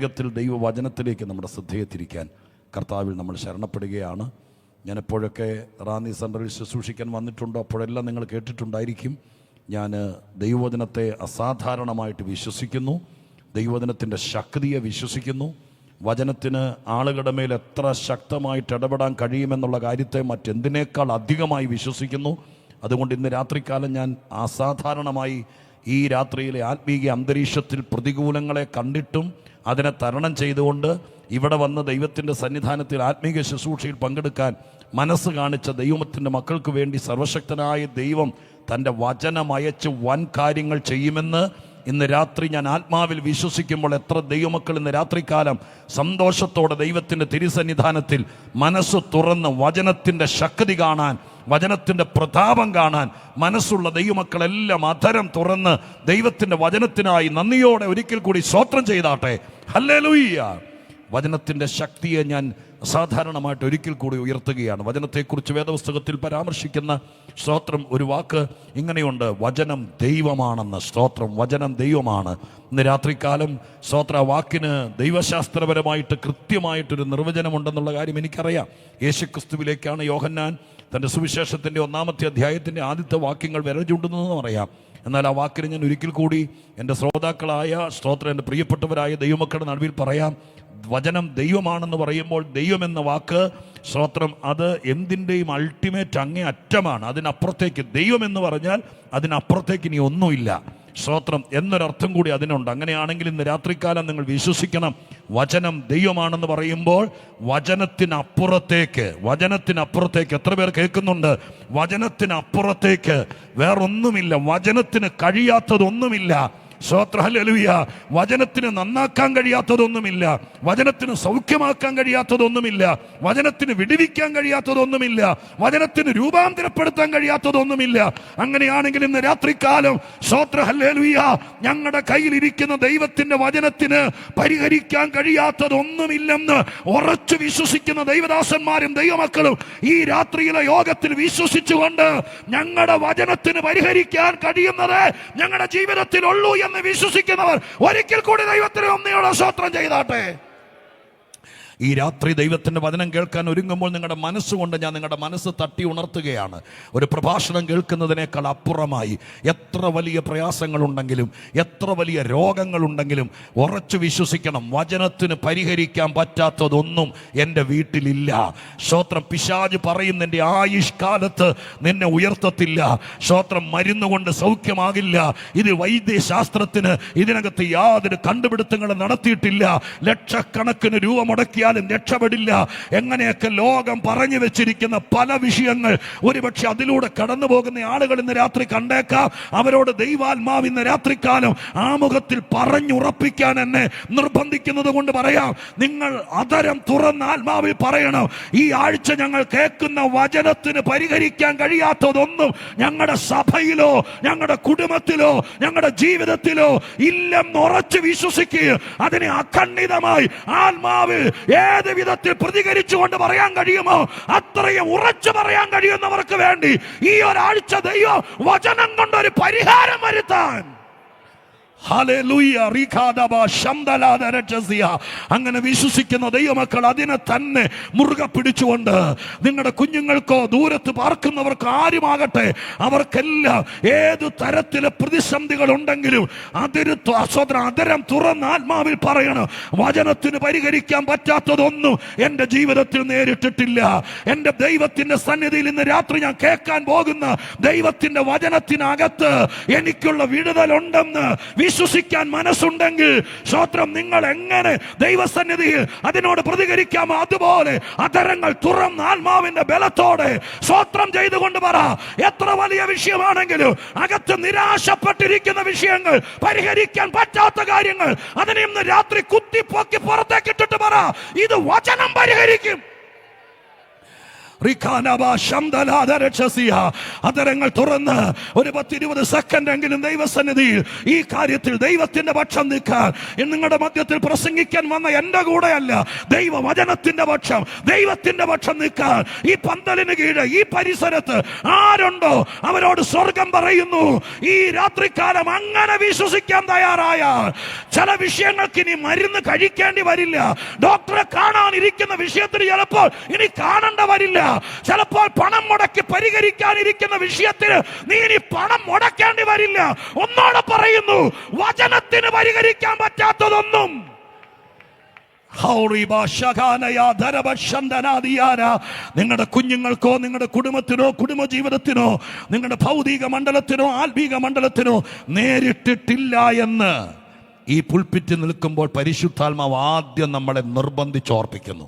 വേഗത്തിൽ ദൈവവചനത്തിലേക്ക് നമ്മുടെ ശ്രദ്ധയെ തിരിക്കാൻ കർത്താവിൽ നമ്മൾ ശരണപ്പെടുകയാണ്. ഞാൻ എപ്പോഴൊക്കെ റാന്നി സെന്ററിൽ ശുശ്രൂഷിക്കാൻ വന്നിട്ടുണ്ടോ അപ്പോഴെല്ലാം നിങ്ങൾ കേട്ടിട്ടുണ്ടായിരിക്കും. ഞാൻ ദൈവവചനത്തെ അസാധാരണമായിട്ട് വിശ്വസിക്കുന്നു. ദൈവവചനത്തിന്റെ ശക്തിയെ വിശ്വസിക്കുന്നു. വചനത്തിന് ആളുകളുടെ മേൽ എത്ര ശക്തമായിട്ട് ഇടപെടാൻ കഴിയുമെന്നുള്ള കാര്യത്തെ മറ്റെന്തിനേക്കാൾ അധികമായി വിശ്വസിക്കുന്നു. അതുകൊണ്ട് ഇന്ന് രാത്രിക്കാലം ഞാൻ അസാധാരണമായി ഈ രാത്രിയിലെ ആത്മീയ അന്തരീക്ഷത്തിൽ പ്രതികൂലങ്ങളെ കണ്ടിട്ടും അതിനെ തരണം ചെയ്തുകൊണ്ട് ഇവിടെ വന്ന് ദൈവത്തിന്റെ സന്നിധാനത്തിൽ ആത്മീക ശുശ്രൂഷയിൽ പങ്കെടുക്കാൻ മനസ്സ് കാണിച്ച ദൈവത്തിന്റെ മക്കൾക്ക് വേണ്ടി സർവശക്തനായ ദൈവം തന്റെ വചനമയച്ച് വൻ കാര്യങ്ങൾ ചെയ്യുമെന്ന് ഇന്ന് രാത്രി ഞാൻ ആത്മാവിൽ വിശ്വസിക്കുമ്പോൾ എത്ര ദൈവമക്കൾ ഇന്ന് രാത്രികാലം സന്തോഷത്തോടെ ദൈവത്തിന്റെ തിരുസന്നിധാനത്തിൽ മനസ്സ് തുറന്ന് വചനത്തിന്റെ ശക്തി കാണാൻ വചനത്തിന്റെ പ്രതാപം കാണാൻ മനസ്സുള്ള ദൈവമക്കളെല്ലാം അധരം തുറന്ന് ദൈവത്തിന്റെ വചനത്തിനായി നന്ദിയോടെ ഒരിക്കൽ കൂടി സ്വോത്രം ചെയ്താട്ടെ. ഹല്ലേലൂയ്യ. വചനത്തിന്റെ ശക്തിയെ ഞാൻ സാധാരണമായിട്ട് ഒരിക്കൽ കൂടി ഉയർത്തുകയാണ്. വചനത്തെക്കുറിച്ച് വേദപുസ്തകത്തിൽ പരാമർശിക്കുന്ന സ്തോത്രം ഒരു വാക്ക് ഇങ്ങനെയുണ്ട്. വചനം ദൈവമാണെന്ന്. സ്തോത്രം വചനം ദൈവമാണ്. ഇന്ന് രാത്രികാലം സ്തോത്ര വാക്കിന് ദൈവശാസ്ത്രപരമായിട്ട് കൃത്യമായിട്ടൊരു നിർവചനമുണ്ടെന്നുള്ള കാര്യം എനിക്കറിയാം. യേശുക്രിസ്തുവിലേക്കാണ് യോഹന്നാൻ തന്റെ സുവിശേഷത്തിന്റെ ഒന്നാമത്തെ അധ്യായത്തിന്റെ ആദ്യത്തെ വാക്യങ്ങൾ വിരചൂണ്ടുന്നതെന്നും അറിയാം എന്നാൽ ആ വാക്കിന് ഞാൻ ഒരിക്കൽ കൂടി എന്റെ ശ്രോതാക്കളായ സ്തോത്രം എന്റെ പ്രിയപ്പെട്ടവരായ ദൈവമക്കളുടെ നടുവിൽ പറയാം. വചനം ദൈവമാണെന്ന് പറയുമ്പോൾ ദൈവം എന്ന വാക്ക് ശ്രോത്രം അത് എന്തിന്റെയും അൾട്ടിമേറ്റ് അങ്ങേ അറ്റമാണ്. അതിനപ്പുറത്തേക്ക് ദൈവം എന്ന് പറഞ്ഞാൽ അതിനപ്പുറത്തേക്ക് ഇനി ഒന്നുമില്ല. ശ്രോത്രം എന്നൊരർത്ഥം കൂടി അതിനുണ്ട്. അങ്ങനെയാണെങ്കിൽ ഇന്ന് രാത്രിക്കാലം നിങ്ങൾ വിശ്വസിക്കണം. വചനം ദൈവമാണെന്ന് പറയുമ്പോൾ വചനത്തിനപ്പുറത്തേക്ക് വചനത്തിനപ്പുറത്തേക്ക് എത്ര പേർ കേൾക്കുന്നുണ്ട്? വചനത്തിനപ്പുറത്തേക്ക്. വേറൊന്നുമില്ല. വചനത്തിന് കഴിയാത്തതൊന്നുമില്ല. ശ്രോത്രഹലുയ വചനത്തിന് നന്നാക്കാൻ കഴിയാത്തതൊന്നുമില്ല. വചനത്തിന് സൗഖ്യമാക്കാൻ കഴിയാത്തതൊന്നുമില്ല. വചനത്തിന് വിടിവിക്കാൻ കഴിയാത്തതൊന്നുമില്ല. വചനത്തിന് രൂപാന്തരപ്പെടുത്താൻ കഴിയാത്തതൊന്നുമില്ല. അങ്ങനെയാണെങ്കിൽ ഇന്ന് രാത്രികാലം ശ്രോത്രഹല്ലുയ ഞങ്ങളുടെ കയ്യിലിരിക്കുന്ന ദൈവത്തിന്റെ വചനത്തിന് പരിഹരിക്കാൻ കഴിയാത്തതൊന്നുമില്ലെന്ന് ഉറച്ചു വിശ്വസിക്കുന്ന ദൈവദാസന്മാരും ദൈവമക്കളും ഈ രാത്രിയിലെ യോഗത്തിൽ വിശ്വസിച്ചുകൊണ്ട് ഞങ്ങളുടെ വചനത്തിന് പരിഹരിക്കാൻ കഴിയുന്നത് ഞങ്ങളുടെ ജീവിതത്തിൽ ഉള്ളൂ എന്ന് വിശ്വസിക്കുന്നവർ ഒരിക്കൽ കൂടി ദൈവത്തിന് ഒന്നിയോടെ സ്വത്രം ചെയ്താട്ടെ. ഈ രാത്രി ദൈവത്തിന്റെ വചനം കേൾക്കാൻ ഒരുങ്ങുമ്പോൾ നിങ്ങളുടെ മനസ്സുകൊണ്ട് ഞാൻ നിങ്ങളുടെ മനസ്സ് തട്ടി ഉണർത്തുകയാണ്. ഒരു പ്രഭാഷണം കേൾക്കുന്നതിനേക്കാൾ അപ്പുറമായി എത്ര വലിയ പ്രയാസങ്ങളുണ്ടെങ്കിലും എത്ര വലിയ രോഗങ്ങളുണ്ടെങ്കിലും ഉറച്ചു വിശ്വസിക്കണം. വചനത്തിന് പരിഹരിക്കാൻ പറ്റാത്തതൊന്നും എന്റെ വീട്ടിലില്ല. ശ്രോത്രം പിശാജ് പറയുന്ന എന്റെ ആയുഷ്കാലത്ത് നിന്നെ ഉയർത്തത്തില്ല. ശ്രോത്രം മരുന്നുകൊണ്ട് സൗഖ്യമാകില്ല. ഇത് വൈദ്യശാസ്ത്രത്തിന് ഇതിനകത്ത് യാതൊരു കണ്ടുപിടുത്തങ്ങളും നടത്തിയിട്ടില്ല. ലക്ഷക്കണക്കിന് രൂപ മുടക്കിയാലും രക്ഷപ്പെടില്ല. എങ്ങനെയൊക്കെ ലോകം പറഞ്ഞു വെച്ചിരിക്കുന്ന പല വിഷയങ്ങൾ ഒരുപക്ഷെ അതിലൂടെ കടന്നു പോകുന്ന ആളുകൾ ഇന്ന് രാത്രി കണ്ടേക്കാം. അവരോട് ദൈവാത്മാവ് ഇന്ന് രാത്രിക്കാലം ആമുഖത്തിൽ പറഞ്ഞുറപ്പിക്കാൻ എന്നെ നിർബന്ധിക്കുന്നത് കൊണ്ട് പറയാം. നിങ്ങൾ അതരം തുറന്ന ആത്മാവിൽ പറയണം. ഈ ആഴ്ച ഞങ്ങൾ കേൾക്കുന്ന വചനത്തിന് പരിഹരിക്കാൻ കഴിയാത്തതൊന്നും ഞങ്ങളുടെ സഭയിലോ ഞങ്ങളുടെ കുടുംബത്തിലോ ഞങ്ങളുടെ ജീവിതത്തിലോ ഇല്ലെന്ന് ഉറച്ചു വിശ്വസിക്കുകയും അതിനെ അഖണ്ഡിതമായി ആത്മാവ് ഏത് വിധത്തിൽ പ്രതികരിച്ചുകൊണ്ട് പറയാൻ കഴിയുമോ അത്രയും ഉറച്ചു പറയാൻ കഴിയുന്നവർക്ക് വേണ്ടി ഈ ഒരാഴ്ച ദൈവം വചനം കൊണ്ട് ഒരു പരിഹാരം വരുത്താൻ. അങ്ങനെ വിശ്വസിക്കുന്ന ദൈവമക്കൾ അതിനെ തന്നെ മുറുകെ പിടിച്ചുകൊണ്ട് നിങ്ങളുടെ കുഞ്ഞുങ്ങൾക്കോ ദൂരത്ത് പാർക്കുന്നവർക്കോ ആരുമാകട്ടെ അവർക്കെല്ലാം ഏത് തരത്തിലെ പ്രതിസന്ധികൾ ഉണ്ടെങ്കിലും അതിര് സ്വതന്ത്രം അതരം തുറന്ന് ആത്മാവിൽ പറയണം. വചനത്തിന് പരിഹരിക്കാൻ പറ്റാത്തതൊന്നും എന്റെ ജീവിതത്തിൽ നേരിട്ടിട്ടില്ല. എന്റെ ദൈവത്തിന്റെ സന്നിധിയിൽ ഇന്ന് രാത്രി ഞാൻ കേൾക്കാൻ പോകുന്ന ദൈവത്തിന്റെ വചനത്തിനകത്ത് എനിക്കുള്ള വിടുതലുണ്ടെന്ന് വിശ്വസിക്കാൻ മനസ്സുണ്ടെങ്കിൽ സ്വത്രം നിങ്ങൾ എങ്ങനെ ദൈവസന്നിധിയിൽ അതിനോട് പ്രതികരിക്കാമോ അതുപോലെ അതരങ്ങൾ തുറന്ന ആത്മാവിന്റെ ബലത്തോടെ സ്വത്രം ചെയ്തുകൊണ്ട് പറ. എത്ര വലിയ വിഷയമാണെങ്കിലും അകത്ത് നിരാശപ്പെട്ടിരിക്കുന്ന വിഷയങ്ങൾ പരിഹരിക്കാൻ പറ്റാത്ത കാര്യങ്ങൾ അതിനെ ഇന്ന് രാത്രി കുത്തിപ്പൊക്കി പുറത്തേക്കിട്ടിട്ട് പറ. ഇത് വചനം പരിഹരിക്കും. അതരങ്ങൾ തുറന്ന് ഒരു പത്തിരുപത് സെക്കൻഡ് എങ്കിലും ദൈവസന്നിധിയിൽ ഈ കാര്യത്തിൽ ദൈവത്തിന്റെ പക്ഷം നിൽക്കാൻ. നിങ്ങളുടെ മധ്യത്തിൽ പ്രസംഗിക്കാൻ വന്ന എന്റെ കൂടെയല്ല ദൈവവചനത്തിന്റെ പക്ഷം ദൈവത്തിന്റെ പക്ഷം നിൽക്കാൻ. ഈ പന്തലിന് കീഴ് ഈ പരിസരത്ത് ആരുണ്ടോ അവരോട് സ്വർഗം പറയുന്നു ഈ രാത്രികാലം അങ്ങനെ വിശ്വസിക്കാൻ തയ്യാറായ ചില വിഷയങ്ങൾക്ക് ഇനി മരുന്ന് കഴിക്കേണ്ടി വരില്ല. ഡോക്ടറെ കാണാനിരിക്കുന്ന വിഷയത്തിന് ചിലപ്പോൾ ഇനി കാണേണ്ട വരില്ല. ചിലപ്പോൾ പണം മുടക്കി പരിഹരിക്കാനിരിക്കുന്ന വിഷയത്തിന് നീ ഇനി പണം മുടക്കേണ്ടി വരില്ല. ഒന്നോടെ പറയുന്നു വചനത്തിന് പരിഹരിക്കാൻ പറ്റാത്തതൊന്നും. നിങ്ങളുടെ കുഞ്ഞുങ്ങൾക്കോ നിങ്ങളുടെ കുടുംബത്തിനോ കുടുംബ ജീവിതത്തിനോ നിങ്ങളുടെ ഭൗതിക മണ്ഡലത്തിനോ ആത്മീക മണ്ഡലത്തിനോ നേരിട്ടിട്ടില്ല എന്ന് ഈ പുൽപ്പിറ്റ് നിൽക്കുമ്പോൾ പരിശുദ്ധാത്മാവ് ആദ്യം നമ്മളെ നിർബന്ധിച്ചോർപ്പിക്കുന്നു.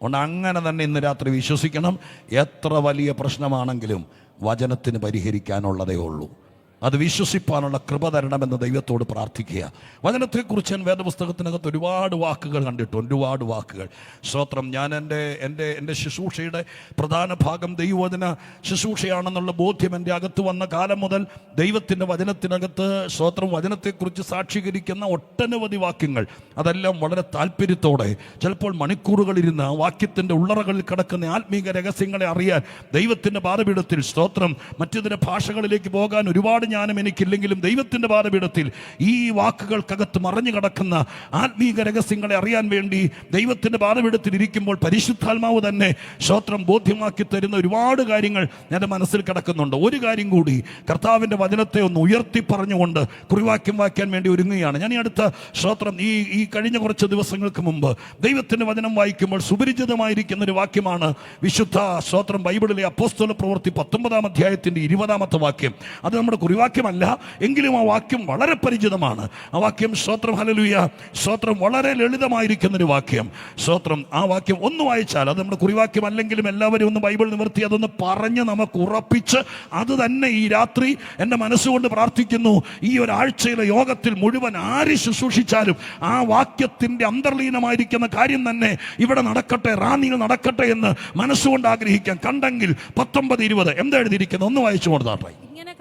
അതുകൊണ്ട് അങ്ങനെ തന്നെ ഇന്ന് രാത്രി വിശ്വസിക്കണം. എത്ര വലിയ പ്രശ്നമാണെങ്കിലും വചനത്തിന് പരിഹരിക്കാനുള്ളതേ ഉള്ളൂ. അത് വിശ്വസിപ്പാനുള്ള കൃപ തരണമെന്ന് ദൈവത്തോട് പ്രാർത്ഥിക്കുക. വചനത്തെക്കുറിച്ച് ഞാൻ വേദപുസ്തകത്തിനകത്ത് ഒരുപാട് വാക്കുകൾ കണ്ടിട്ടു ഒരുപാട് വാക്കുകൾ. സ്തോത്രം. ഞാൻ എന്റെ എന്റെ എന്റെ ശുശ്രൂഷയുടെ പ്രധാന ഭാഗം ദൈവവചന ശുശ്രൂഷയാണെന്നുള്ള ബോധ്യം എന്റെ അകത്ത് വന്ന കാലം മുതൽ ദൈവത്തിന്റെ വചനത്തിനകത്ത് സ്തോത്രം. വചനത്തെക്കുറിച്ച് സാക്ഷീകരിക്കുന്ന ഒട്ടനവധി വാക്യങ്ങൾ. അതെല്ലാം വളരെ താല്പര്യത്തോടെ ചിലപ്പോൾ മണിക്കൂറുകളിരുന്ന് ആ വാക്യത്തിന്റെ ഉള്ളറകളിൽ കിടക്കുന്ന ആത്മീക രഹസ്യങ്ങളെ അറിയാൻ ദൈവത്തിന്റെ പാതപീഠത്തിൽ സ്തോത്രം. മറ്റിതര ഭാഷകളിലേക്ക് പോകാൻ ഒരുപാട് ജ്ഞാനം എനിക്കില്ലെങ്കിലും ദൈവത്തിന്റെ പാതപീഠത്തിൽ ഈ വാക്കുകൾക്കകത്ത് മറഞ്ഞു കിടക്കുന്ന ആത്മീക രഹസ്യങ്ങളെ അറിയാൻ വേണ്ടി ദൈവത്തിന്റെ പാതപീഠത്തിൽ ഇരിക്കുമ്പോൾ പരിശുദ്ധാത്മാവ് തന്നെ ശ്രോത്രം ബോധ്യമാക്കി തരുന്ന ഒരുപാട് കാര്യങ്ങൾ എന്റെ മനസ്സിൽ കിടക്കുന്നുണ്ട്. ഒരു കാര്യം കൂടി കർത്താവിന്റെ വചനത്തെ ഒന്ന് ഉയർത്തി പറഞ്ഞുകൊണ്ട് കുറിവാക്യം വായിക്കാൻ വേണ്ടി ഒരുങ്ങുകയാണ്. ഞാൻ ഈ അടുത്ത ശ്രോത്രം ഈ ഈ കഴിഞ്ഞ കുറച്ച് ദിവസങ്ങൾക്ക് മുമ്പ് ദൈവത്തിന്റെ വചനം വായിക്കുമ്പോൾ സുപരിചിതമായിരിക്കുന്ന ഒരു വാക്യമാണ് വിശുദ്ധ ശ്രോത്രം ബൈബിളിലെ അപ്പോസ്തല പ്രവൃത്തി പത്തൊമ്പതാം അധ്യായത്തിന്റെ ഇരുപതാമത്തെ വാക്യം. അത് നമ്മുടെ കുറിവാക്യമല്ല എങ്കിലും ആ വാക്യം വളരെ പരിചിതമാണ്. ആ വാക്യം സ്തോത്രം ഹലലുയ സ്തോത്രം വളരെ ലളിതമായിരിക്കുന്ന ഒരു വാക്യം. സ്തോത്രം ആ വാക്യം ഒന്ന് വായിച്ചാൽ അത് നമ്മുടെ കുറിവാക്യം അല്ലെങ്കിലും എല്ലാവരും ഒന്ന് ബൈബിൾ നിവർത്തി അതൊന്ന് പറഞ്ഞ് നമുക്ക് ഉറപ്പിച്ച് അത് തന്നെ ഈ രാത്രി എന്റെ മനസ്സുകൊണ്ട് പ്രാർത്ഥിക്കുന്നു. ഈ ഒരാഴ്ചയിലെ യോഗത്തിൽ മുഴുവൻ ആര് ശുശ്രൂഷിച്ചാലും ആ വാക്യത്തിന്റെ അന്തർലീനമായിരിക്കുന്ന കാര്യം തന്നെ ഇവിടെ നടക്കട്ടെ റാന്നിയിൽ നടക്കട്ടെ എന്ന് മനസ്സുകൊണ്ട് ആഗ്രഹിക്കാം. കണ്ടെങ്കിൽ പത്തൊമ്പത് ഇരുപത്. എന്താ എഴുതിയിരിക്കുന്നത്? ഒന്ന് വായിച്ചു കൊടുത്താട്ടെ ഇങ്ങനെ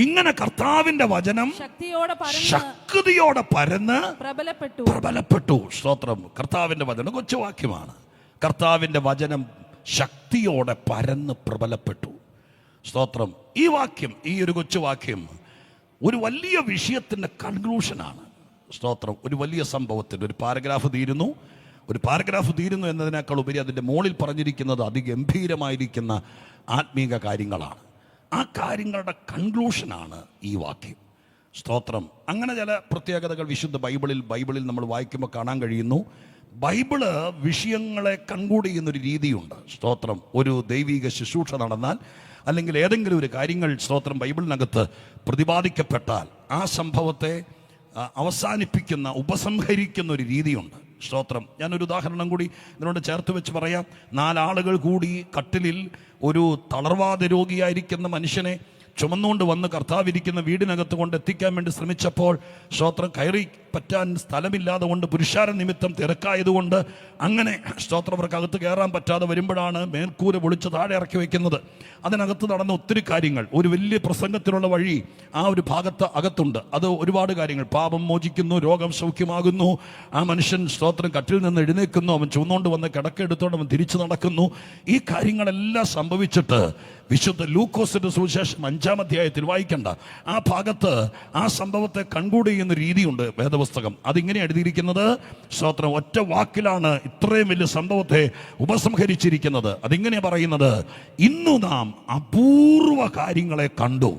ഇങ്ങനെ കർത്താവിന്റെ വചനം ശക്തിയോടെ പരന്ന് പ്രബലപ്പെട്ടു. പ്രബലപ്പെട്ടു. സ്തോത്രം. കർത്താവിന്റെ വചനം കൊച്ചുവാക്യമാണ്. കർത്താവിന്റെ വചനം ശക്തിയോടെ പരന്ന് പ്രബലപ്പെട്ടു. സ്തോത്രം. ഈ വാക്യം ഈ ഒരു കൊച്ചുവാക്യം ഒരു വലിയ വിഷയത്തിന്റെ കൺക്ലൂഷനാണ്. സ്തോത്രം. ഒരു വലിയ സംഭവത്തിൽ ഒരു പാരഗ്രാഫ് തീരുന്നു. ഒരു പാരഗ്രാഫ് തീരുന്നു എന്നതിനേക്കാൾ ഉപരി അതിന്റെ മുകളിൽ പറഞ്ഞിരിക്കുന്നത് അതിഗംഭീരമായിരിക്കുന്ന ആത്മീക കാര്യങ്ങളാണ്. ആ കാര്യങ്ങളുടെ കൺക്ലൂഷനാണ് ഈ വാക്യം. സ്തോത്രം. അങ്ങനെ ചില പ്രത്യേകതകൾ വിശുദ്ധ ബൈബിളിൽ ബൈബിളിൽ നമ്മൾ വായിക്കുമ്പോൾ കാണാൻ കഴിയുന്നു. ബൈബിൾ വിഷയങ്ങളെ കൺകൂട് ചെയ്യുന്നൊരു രീതിയുണ്ട്. സ്തോത്രം. ഒരു ദൈവിക ശുശ്രൂഷ നടന്നാൽ അല്ലെങ്കിൽ ഏതെങ്കിലും ഒരു കാര്യങ്ങൾ സ്തോത്രം ബൈബിളിനകത്ത് പ്രതിപാദിക്കപ്പെട്ടാൽ ആ സംഭവത്തെ അവസാനിപ്പിക്കുന്ന ഉപസംഹരിക്കുന്ന ഒരു രീതിയുണ്ട്. സ്തോത്രം. ഞാനൊരു ഉദാഹരണം കൂടി ഇതിനോട് ചേർത്ത് വെച്ച് പറയാം. നാലാളുകൾ കൂടി കട്ടിലിൽ ഒരു തളർവാദ രോഗിയായിരിക്കുന്ന മനുഷ്യനെ ചുമന്നുകൊണ്ട് വന്ന് കർത്താവിരിക്കുന്ന വീടിനകത്ത് കൊണ്ട് എത്തിക്കാൻ വേണ്ടി ശ്രമിച്ചപ്പോൾ സ്തോത്രം കയറി പറ്റാൻ സ്ഥലമില്ലാതെ കൊണ്ട് പുരുഷാര നിമിത്തം തിരക്കായതുകൊണ്ട് അങ്ങനെ സ്തോത്രവർക്കകത്ത് കയറാൻ പറ്റാതെ വരുമ്പോഴാണ് മേൽക്കൂര പൊളിച്ച് താഴെ ഇറക്കി വയ്ക്കുന്നത്. അതിനകത്ത് നടന്ന ഒത്തിരി കാര്യങ്ങൾ. ഒരു വലിയ പ്രസംഗത്തിനുള്ള വഴി ആ ഒരു ഭാഗത്ത് അകത്തുണ്ട്. അത് ഒരുപാട് കാര്യങ്ങൾ. പാപം മോചിക്കുന്നു രോഗം സൗഖ്യമാകുന്നു. ആ മനുഷ്യൻ സ്തോത്രം കട്ടിൽ നിന്ന് എഴുന്നേക്കുന്നു അവൻ ചുവന്നുകൊണ്ട് വന്ന് കിടക്കെടുത്തോണ്ട് അവൻ തിരിച്ചു നടക്കുന്നു. ഈ കാര്യങ്ങളെല്ലാം സംഭവിച്ചിട്ട് വിശുദ്ധ ലൂക്കോസിന്റെ സുവിശേഷം അഞ്ചാം അധ്യായത്തിൽ വായിക്കണ്ട. ആ ഭാഗത്ത് ആ സംഭവത്തെ കൺകൂടി ചെയ്യുന്ന രീതിയുണ്ട് വേദപുസ്തകം അതിങ്ങനെ എഴുതിയിരിക്കുന്നത് സ്തോത്രം ഒറ്റ വാക്കിലാണ് ഇത്രയും വലിയ സംഭവത്തെ ഉപസംഹരിച്ചിരിക്കുന്നത്. അതിങ്ങനെ പറയുന്നത് ഇന്നു നാം അപൂർവ കാര്യങ്ങളെ കണ്ടു.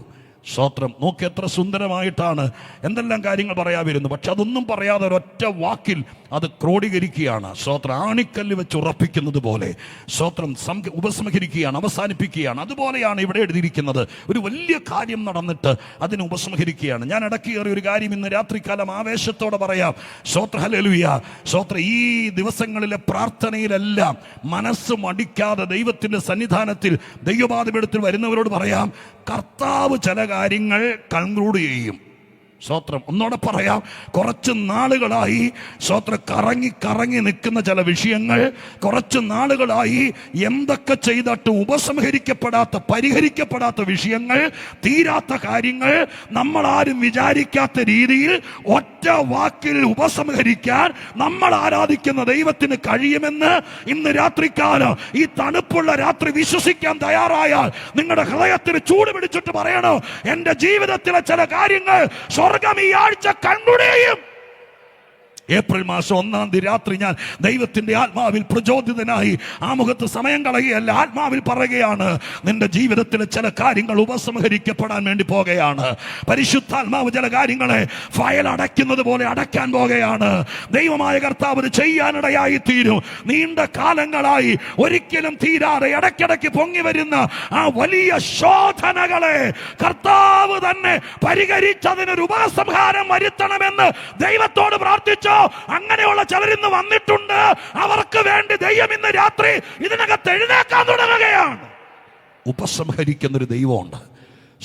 സ്തോത്രം നോക്കി എത്ര സുന്ദരമായിട്ടാണ്. എന്തെല്ലാം കാര്യങ്ങൾ പറയാതിരുന്നു. പക്ഷെ അതൊന്നും പറയാതെ ഒരൊറ്റ വാക്കിൽ അത് ക്രോഡീകരിക്കുകയാണ്. സ്തോത്രം ആണിക്കല്ല് വെച്ച് ഉറപ്പിക്കുന്നത് പോലെ. സ്തോത്രം സം- ഉപസംഹരിക്കുകയാണ് അവസാനിപ്പിക്കുകയാണ്. അതുപോലെയാണ് ഇവിടെ എഴുതിയിരിക്കുന്നത്. ഒരു വലിയ കാര്യം നടന്നിട്ട് അതിന് ഉപസംഹരിക്കുകയാണ്. ഞാൻ ഇടയ്ക്ക് കയറി ഒരു കാര്യം ഇന്ന് രാത്രികാലം ആവേശത്തോടെ പറയാം. സ്തോത്ര ഹലലുയ സ്തോത്ര ഈ ദിവസങ്ങളിലെ പ്രാർത്ഥനയിലെല്ലാം മനസ്സ് മടിക്കാതെ ദൈവത്തിന്റെ സന്നിധാനത്തിൽ ദൈവപാതപീഠത്തിൽ വരുന്നവരോട് പറയാം. കർത്താവ് ചില കാര്യങ്ങൾ കൺക്ലൂഡ് ചെയ്യും. സ്വത്രം ഒന്നോടെ പറയാം. കുറച്ച് നാളുകളായി സ്വത്രം കറങ്ങി കറങ്ങി നിൽക്കുന്ന ചില വിഷയങ്ങൾ. കുറച്ച് നാളുകളായി എന്തൊക്കെ ചെയ്തിട്ട് ഉപസംഹരിക്കപ്പെടാത്ത പരിഹരിക്കപ്പെടാത്ത വിഷയങ്ങൾ തീരാത്ത കാര്യങ്ങൾ നമ്മൾ ആരും വിചാരിക്കാത്ത രീതിയിൽ ഒറ്റ വാക്കിൽ ഉപസംഹരിക്കാൻ നമ്മൾ ആരാധിക്കുന്ന ദൈവത്തിന് കഴിയുമെന്ന് ഇന്ന് രാത്രിക്കാലം ഈ തണുപ്പുള്ള രാത്രി വിശ്വസിക്കാൻ തയ്യാറായാൽ നിങ്ങളുടെ ഹൃദയത്തിന് ചൂട് പിടിച്ചിട്ട് പറയണോ? എന്റെ ജീവിതത്തിലെ ചില കാര്യങ്ങൾ സ്വർഗം ഈ ആഴ്ച കണ്ടുടേയും ഏപ്രിൽ മാസം ഒന്നാം തീയതി രാത്രി ഞാൻ ദൈവത്തിന്റെ ആത്മാവിൽ പ്രചോദിതനായി ആ മുഖത്ത് സമയം കളയുകയല്ല ആത്മാവിൽ പറയുകയാണ് നിന്റെ ജീവിതത്തിലെ ചില കാര്യങ്ങൾ ഉപസംഹരിക്കപ്പെടാൻ വേണ്ടി പോകുകയാണ്. പരിശുദ്ധാത്മാവ് ചില കാര്യങ്ങളെ ഫയൽ അടയ്ക്കുന്നത് പോലെ അടയ്ക്കാൻ പോകുകയാണ്. ദൈവമായ കർത്താവ് ചെയ്യാനിടയായി തീരും നീണ്ട കാലങ്ങളായി ഒരിക്കലും തീരാതെ ഇടയ്ക്കിടയ്ക്ക് പൊങ്ങി വരുന്ന ആ വലിയ ശോധനകളെ കർത്താവ് തന്നെ പരിഹരിച്ചതിനൊരു ഉപസംഹാരം വരുത്തണമെന്ന് ദൈവത്തോട് പ്രാർത്ഥിച്ചോ. അങ്ങനെയുള്ള ചിലരിന്ന് വന്നിട്ടുണ്ട്. അവർക്ക് വേണ്ടി ദൈവം ഇന്ന് രാത്രി ഇതിനകത്ത് എഴുന്നേക്കാൻ തുടങ്ങുകയാണ്. ഉപസംഹരിക്കുന്ന ഒരു ദൈവമുണ്ട്.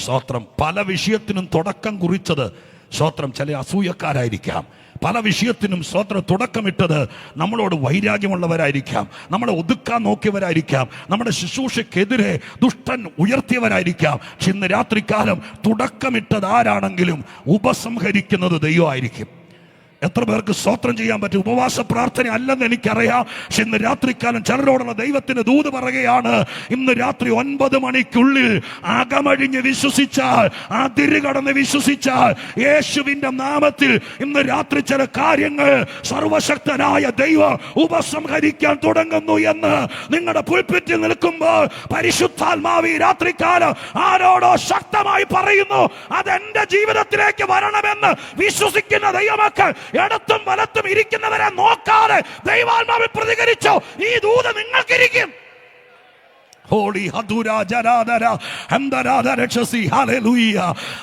സ്തോത്രം പല വിഷയത്തിനും തുടക്കം കുറിച്ചത് സ്തോത്രം ചില അസൂയക്കാരായിരിക്കാം. പല വിഷയത്തിനും സ്തോത്രം തുടക്കമിട്ടത് നമ്മളോട് വൈരാഗ്യമുള്ളവരായിരിക്കാം. നമ്മളെ ഒതുക്കാൻ നോക്കിയവരായിരിക്കാം. നമ്മുടെ ശുശ്രൂഷയ്ക്കെതിരെ ദുഷ്ടൻ ഉയർത്തിയവരായിരിക്കാം. പക്ഷെ ഇന്ന് രാത്രിക്കാലം തുടക്കമിട്ടത് ആരാണെങ്കിലും ഉപസംഹരിക്കുന്നത് ദൈവമായിരിക്കും. എത്ര പേർക്ക് സ്തോത്രം ചെയ്യാൻ പറ്റും? ഉപവാസ പ്രാർത്ഥന അല്ലെന്ന് എനിക്കറിയാം. പക്ഷെ ഇന്ന് രാത്രിക്കാലം ചിലരോടുള്ള ദൈവത്തിന് ദൂത് പറയുകയാണ് ഇന്ന് രാത്രി ഒൻപത് മണിക്കുള്ളിൽ അകമഴിഞ്ഞ് വിശ്വസിച്ചാൽ അതിരുകടന്ന് വിശ്വസിച്ചാൽ യേശുവിന്റെ നാമത്തിൽ ഇന്ന് രാത്രി ചില കാര്യങ്ങൾ സർവശക്തനായ ദൈവം ഉപസംഹരിക്കാൻ തുടങ്ങുന്നു എന്ന് നിങ്ങളുടെ പുൽപ്പിറ്റിൽ നിൽക്കുമ്പോൾ പരിശുദ്ധാത്മാവ് ഈ രാത്രിക്കാലം ആരോടോ ശക്തമായി പറയുന്നു അതെന്റെ ജീവിതത്തിലേക്ക് വരണമെന്ന് വിശ്വസിക്കുന്ന ദൈവമക്കൾ ഇടത്തും വലത്തും ഇരിക്കുന്നവരെ നോക്കാതെ ദൈവാത്മാവിൽ പ്രതികരിച്ചോ ഈ ദൂത് നിങ്ങൾക്കിരിക്കും.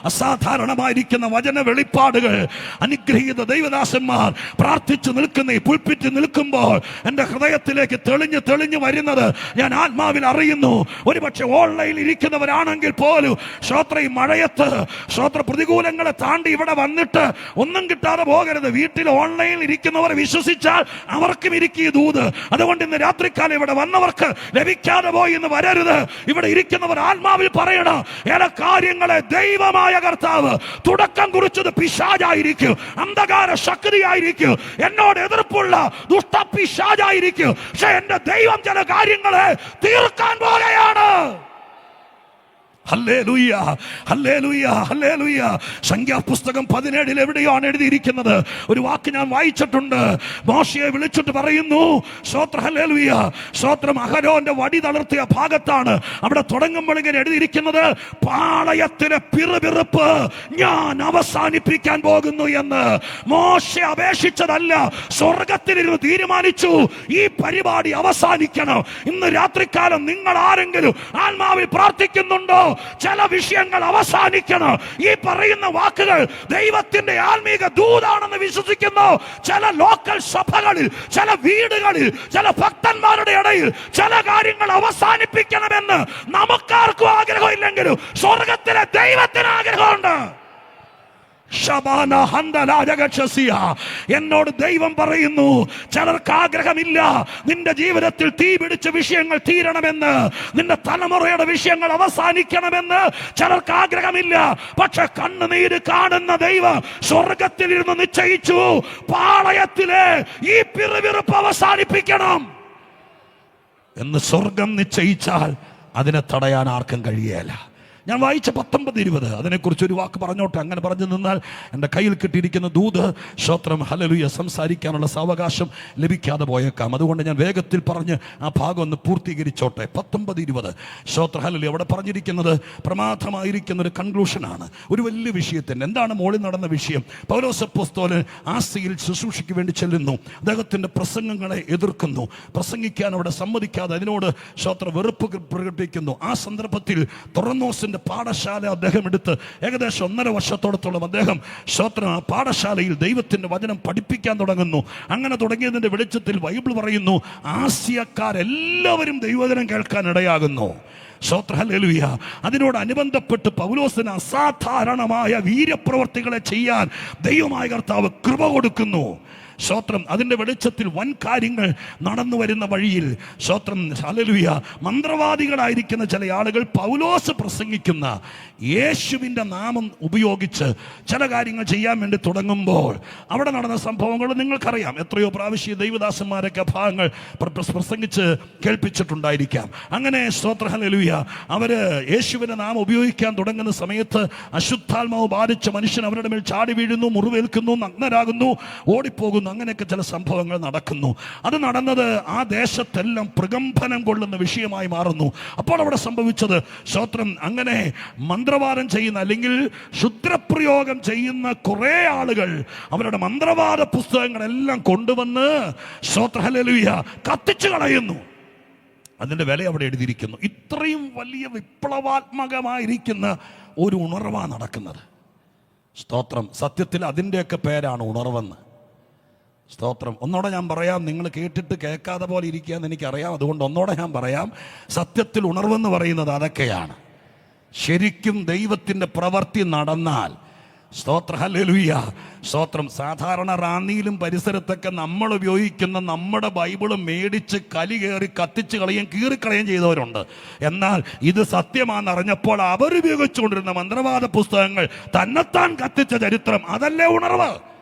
അസാധാരണമായിരിക്കുന്ന വചന വെളിപ്പാടുകൾ. അനുഗ്രഹീത ദൈവദാസന്മാർ പ്രാർത്ഥിച്ചു നിൽക്കുന്ന ഈ പുൽപ്പിറ്റ് നിൽക്കുമ്പോൾ എന്റെ ഹൃദയത്തിലേക്ക് തെളിഞ്ഞ് തെളിഞ്ഞു വരുന്നത് ഞാൻ ആത്മാവിൽ അറിയുന്നു. ഒരുപക്ഷെ ഓൺലൈനിൽ ഇരിക്കുന്നവരാണെങ്കിൽ പോലും ശ്രോത്ര ഈ മഴയത്ത് ശ്രോത്ര പ്രതികൂലങ്ങളെ താണ്ടി ഇവിടെ വന്നിട്ട് ഒന്നും കിട്ടാതെ പോകരുത്. വീട്ടിൽ ഓൺലൈനിൽ ഇരിക്കുന്നവർ വിശ്വസിച്ചാൽ അവർക്കും ഇരിക്കിയ ദൂത്. അതുകൊണ്ട് ഇന്ന് രാത്രിക്കാലം ഇവിടെ വന്നവർക്ക് ലഭിക്കാതെ പോയി എന്ന് വരരുത്. ഇവിടെ ഇരിക്കുന്നവർ ആത്മാവിൽ പറയണം ചില കാര്യങ്ങളെ ദൈവമായ കർത്താവ് തുടക്കം കുറിച്ചത് പിശാജായിരിക്കും അന്ധകാര ശക്തിയായിരിക്കും എന്നോട് എതിർപ്പുള്ള ദുഷ്ട പിശാജായിരിക്കും പക്ഷെ എന്റെ ദൈവം ചില കാര്യങ്ങളെ തീർക്കാൻ പോലെയാണ് ഹല്ലേലൂയ ഹല്ലേലൂയ ഹല്ലേലൂയ സംഖ്യാപുസ്തകം പതിനേഴിൽ എവിടെയാണ് എഴുതിയിരിക്കുന്നത്? ഒരു വാക്ക് ഞാൻ വായിച്ചിട്ടുണ്ട്. മോശയെ വിളിച്ചിട്ട് പറയുന്നു സ്വോത്ര ഹല്ലേലൂയ അഹരോന്റെ വടി തളർത്തിയ ഭാഗത്താണ്. അവിടെ തുടങ്ങുമ്പോൾ ഇങ്ങനെ എഴുതിയിരിക്കുന്നത് പാളയത്തിലെ പിറുപിറുപ്പ് ഞാൻ അവസാനിപ്പിക്കാൻ പോകുന്നു എന്ന്. മോശ അപേക്ഷിച്ചതല്ല സ്വർഗത്തിലിരുന്ന് തീരുമാനിച്ചു ഈ പരിപാടി അവസാനിക്കണം. ഇന്ന് രാത്രികാലം നിങ്ങൾ ആരെങ്കിലും ആത്മാവിൽ പ്രാർത്ഥിക്കുന്നുണ്ടോ? ചില വിഷയങ്ങൾ അവസാനിക്കണം ഈ പറയുന്ന വാക്കുകൾ ദൈവത്തിന്റെ ആത്മീക ദൂതാണെന്ന് വിശ്വസിക്കുന്നു ചില ലോക്കൽ സഭകളിൽ ചില വീടുകളിൽ ചില ഭക്തന്മാരുടെ ഇടയിൽ ചില കാര്യങ്ങൾ അവസാനിപ്പിക്കണമെന്ന് നമുക്കാർക്കും ആഗ്രഹമില്ലെങ്കിലും സ്വർഗത്തിലെ ദൈവത്തിന് ആഗ്രഹമുണ്ട്. എന്നോട് ദൈവം പറയുന്നു ചിലർക്ക് ആഗ്രഹമില്ല. നിന്റെ ജീവിതത്തിൽ തീ പിടിച്ച വിഷയങ്ങൾ തീരണമെന്ന്. നിന്റെ തലമുറയുടെ വിഷയങ്ങൾ അവസാനിക്കണമെന്ന് ചിലർക്ക് ആഗ്രഹമില്ല. പക്ഷെ കണ്ണുനീര് കാണുന്ന ദൈവം സ്വർഗത്തിൽ ഇരുന്ന് നിശ്ചയിച്ചു പാളയത്തിലെ ഈ പിറുവിറുപ്പ് അവസാനിപ്പിക്കണം. എന്ന് സ്വർഗം നിശ്ചയിച്ചാൽ അതിനെ തടയാൻ ആർക്കും കഴിയേല. ഞാൻ വായിച്ച പത്തൊമ്പത് ഇരുപത്. അതിനെക്കുറിച്ച് ഒരു വാക്ക് പറഞ്ഞോട്ടെ. അങ്ങനെ പറഞ്ഞു നിന്നാൽ എന്റെ കയ്യിൽ കിട്ടിയിരിക്കുന്ന ദൂത് ശ്രോത്രം ഹലലുയ സംസാരിക്കാനുള്ള സാവകാശം ലഭിക്കാതെ പോയേക്കാം. അതുകൊണ്ട് ഞാൻ വേഗത്തിൽ പറഞ്ഞ് ആ ഭാഗം ഒന്ന് പൂർത്തീകരിച്ചോട്ടെ. പത്തൊമ്പത് ഇരുപത്. ശ്രോത്ര ഹലലു അവിടെ പറഞ്ഞിരിക്കുന്നത് പ്രമാദമായിരിക്കുന്ന ഒരു കൺക്ലൂഷനാണ് ഒരു വലിയ വിഷയത്തിന്റെ എന്താണ് മോളിൽ നടന്ന വിഷയം? പൗലോസപ്പോസ്തോൽ ആസ്തിയിൽ ശുശ്രൂഷയ്ക്ക് വേണ്ടി ചെല്ലുന്നു. അദ്ദേഹത്തിന്റെ പ്രസംഗങ്ങളെ എതിർക്കുന്നു. പ്രസംഗിക്കാൻ അവിടെ സമ്മതിക്കാതെ അതിനോട് ശ്രോത്ര വെറുപ്പ് പ്രകടിപ്പിക്കുന്നു. ആ സന്ദർഭത്തിൽ തുറന്നോസിന്റെ പൗലോസിന്റെ പാഠശാല അദ്ദേഹം എടുത്ത് ഏകദേശം ഒന്നര വർഷത്തോടത്തോളം അദ്ദേഹം സ്തോത്രം ആ പാഠശാലയിൽ ദൈവത്തിന്റെ വചനം പഠിപ്പിക്കാൻ തുടങ്ങുന്നു. അങ്ങനെ തുടങ്ങിയതിന്റെ വെളിച്ചത്തിൽ ബൈബിൾ പറയുന്നു ആസിയക്കാരെല്ലാവരും ദൈവവചനം കേൾക്കാൻ ഇടയാകുന്നു അതിനോട് അനുബന്ധപ്പെട്ട് പൗലോസിന് അസാധാരണമായ വീരപ്രവർത്തികളെ ചെയ്യാൻ ദൈവമായ കർത്താവ് കൃപ കൊടുക്കുന്നു. ശ്രോത്രം അതിന്റെ വെളിച്ചത്തിൽ വൻ കാര്യങ്ങൾ നടന്നു വരുന്ന വഴിയിൽ സ്വോത്രം അലലുയ മന്ത്രവാദികളായിരിക്കുന്ന ചില ആളുകൾ പൗലോസ് പ്രസംഗിക്കുന്ന യേശുവിന്റെ നാമം ഉപയോഗിച്ച് ചില കാര്യങ്ങൾ ചെയ്യാൻ വേണ്ടി തുടങ്ങുമ്പോൾ അവിടെ നടന്ന സംഭവങ്ങൾ നിങ്ങൾക്കറിയാം. എത്രയോ പ്രാവശ്യ ദൈവദാസന്മാരൊക്കെ ഭാഗങ്ങൾ പ്ര- പ്ര- പ്രസംഗിച്ച് കേൾപ്പിച്ചിട്ടുണ്ടായിരിക്കാം. അങ്ങനെ സ്തോത്ര ഹലലുയ അവർ യേശുവിന്റെ നാമം ഉപയോഗിക്കാൻ തുടങ്ങുന്ന സമയത്ത് അശുദ്ധാത്മാവ് ബാധിച്ച മനുഷ്യൻ അവരുടെ മേൽ ചാടി വീഴുന്നു മുറിവേൽക്കുന്നു നഗ്നരാകുന്നു ഓടിപ്പോകുന്നു. അങ്ങനെയൊക്കെ ചില സംഭവങ്ങൾ നടക്കുന്നു. അത് നടന്നത് ആ ദേശത്തെല്ലാം പ്രകമ്പനം കൊള്ളുന്ന വിഷയമായി മാറുന്നു. അപ്പോൾ അവിടെ സംഭവിച്ചത് ശ്രോത്രം അങ്ങനെ മന്ത്രവാദം ചെയ്യുന്ന അല്ലെങ്കിൽ ശുദ്രപ്രയോഗം ചെയ്യുന്ന കുറേ ആളുകൾ അവരുടെ മന്ത്രവാദ പുസ്തകങ്ങളെല്ലാം കൊണ്ടുവന്ന് സ്തോത്രഹലലുയ കത്തിച്ചു കളയുന്നു. അതിന്റെ വില അവിടെ എഴുതിയിരിക്കുന്നു. ഇത്രയും വലിയ വിപ്ലവാത്മകമായിരിക്കുന്ന ഒരു ഉണർവാണ് നടക്കുന്നത്. സ്തോത്രം സത്യത്തിൽ അതിന്റെയൊക്കെ പേരാണ് ഉണർവെന്ന്. സ്തോത്രം. ഒന്നോടെ ഞാൻ പറയാം നിങ്ങൾ കേട്ടിട്ട് കേൾക്കാതെ പോലെ ഇരിക്കുകയെന്ന് എനിക്കറിയാം. അതുകൊണ്ട് ഒന്നോടെ ഞാൻ പറയാം സത്യത്തിൽ ഉണർവെന്ന് പറയുന്നത് അതൊക്കെയാണ്. ശരിക്കും ദൈവത്തിന്റെ പ്രവൃത്തി നടന്നാൽ സ്തോത്ര ഹല്ലേലൂയ. സ്തോത്രം. സാധാരണ റാന്നിയിലും പരിസരത്തൊക്കെ നമ്മൾ ഉപയോഗിക്കുന്ന നമ്മുടെ ബൈബിൾ മേടിച്ച് കലി കയറി കത്തിച്ച് കളയും കീറിക്കളയും ചെയ്തവരുണ്ട്. എന്നാൽ ഇത് സത്യമാണെന്നറിഞ്ഞപ്പോൾ അവരുപയോഗിച്ചുകൊണ്ടിരുന്ന മന്ത്രവാദ പുസ്തകങ്ങൾ തന്നെത്താൻ കത്തിച്ച ചരിത്രം. അതല്ലേ ഉണർവ്?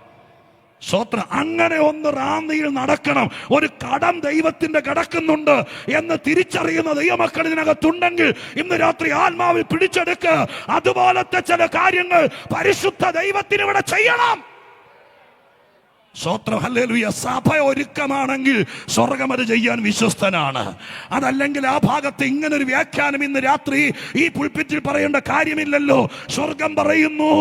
സ്വത്രം അങ്ങനെ ഒന്ന് റാന്നിയിൽ നടക്കണം. ഒരു കടം ദൈവത്തിന്റെ കിടക്കുന്നുണ്ട് എന്ന് തിരിച്ചറിയുന്ന ദൈവമക്കൾ ഇതിനകത്തുണ്ടെങ്കിൽ ഇന്ന് രാത്രി ആത്മാവിൽ പിടിച്ചെടുക്ക്. അതുപോലത്തെ ചില കാര്യങ്ങൾ പരിശുദ്ധ ദൈവത്തിന് ഇവിടെ ചെയ്യണം. സ്വത്രം ഹല്ലേലുയ. സഭ ഒരുക്കമാണെങ്കിൽ സ്വർഗം അത് ചെയ്യാൻ വിശ്വസ്തനാണ്. അതല്ലെങ്കിൽ ആ ഭാഗത്ത് ഇങ്ങനെ ഒരു വ്യാഖ്യാനം ഇന്ന് രാത്രി ഈ പുൽപ്പിറ്റിൽ പറയേണ്ട കാര്യമില്ലല്ലോ. സ്വർഗം പറയുന്നു